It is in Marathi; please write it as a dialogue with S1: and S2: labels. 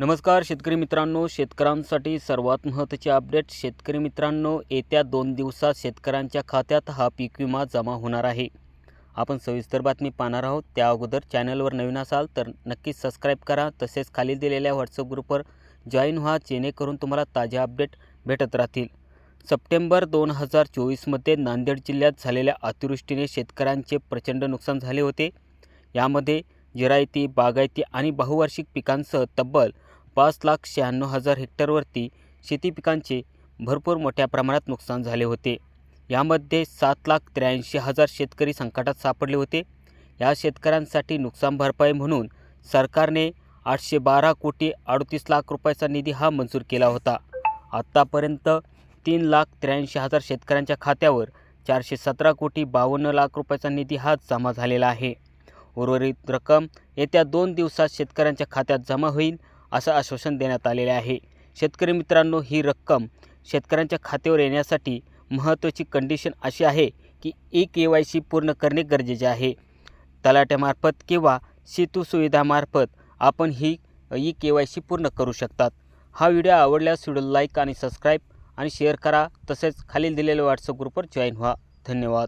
S1: नमस्कार शेतकरी मित्रांनो. शेतकऱ्यांसाठी सर्वात महत्त्वाचे अपडेट शेतकरी मित्रांनो येत्या दोन दिवसात शेतकऱ्यांच्या खात्यात हा पीक विमा जमा होणार आहे. आपण सविस्तर बातमी पाहणार आहोत. त्या अगोदर चॅनलवर नवीन असाल तर नक्कीच सबस्क्राईब करा. तसेच खाली दिलेल्या व्हॉट्सअप ग्रुपवर जॉईन व्हा जेणेकरून तुम्हाला ताजे अपडेट भेटत राहतील. सप्टेंबर दोन हजार चोवीसमध्ये नांदेड जिल्ह्यात झालेल्या अतिवृष्टीने शेतकऱ्यांचे प्रचंड नुकसान झाले होते. यामध्ये जिरायती बागायती आणि बहुवार्षिक पिकांसह तब्बल पाच लाख शहाण्णव हजार हेक्टरवरती शेती पिकांचे भरपूर मोठ्या प्रमाणात नुकसान झाले होते. यामध्ये सात लाख त्र्याऐंशी हजार शेतकरी संकटात सापडले होते. या शेतकऱ्यांसाठी नुकसान भरपाई म्हणून सरकारने आठशे बारा कोटी अडतीस लाख रुपयाचा निधी हा मंजूर केला होता. आत्तापर्यंत तीन लाख त्र्याऐंशी हजार शेतकऱ्यांच्या खात्यावर चारशे सतरा कोटी बावन्न लाख रुपयाचा निधी हा जमा झालेला आहे. उर्वरित रक्कम येत्या दोन दिवसात शेतकऱ्यांच्या खात्यात जमा होईल. असं आश्वासन देण्यात आलेले आहे. शेतकरी मित्रांनो ही रक्कम शेतकऱ्यांच्या खात्यावर येण्यासाठी महत्त्वाची कंडिशन अशी आहे की ई के वाय सी पूर्ण करणे गरजेचे आहे. तलाट्यामार्फत किंवा सेतू सुविधामार्फत आपण ही ई के वाय सी पूर्ण करू शकतात. हा व्हिडिओ आवडल्यास व्हिडिओ लाईक आणि सबस्क्राईब आणि शेअर करा. तसेच खालील दिलेल्या व्हॉट्सअप ग्रुपवर जॉईन व्हा. धन्यवाद.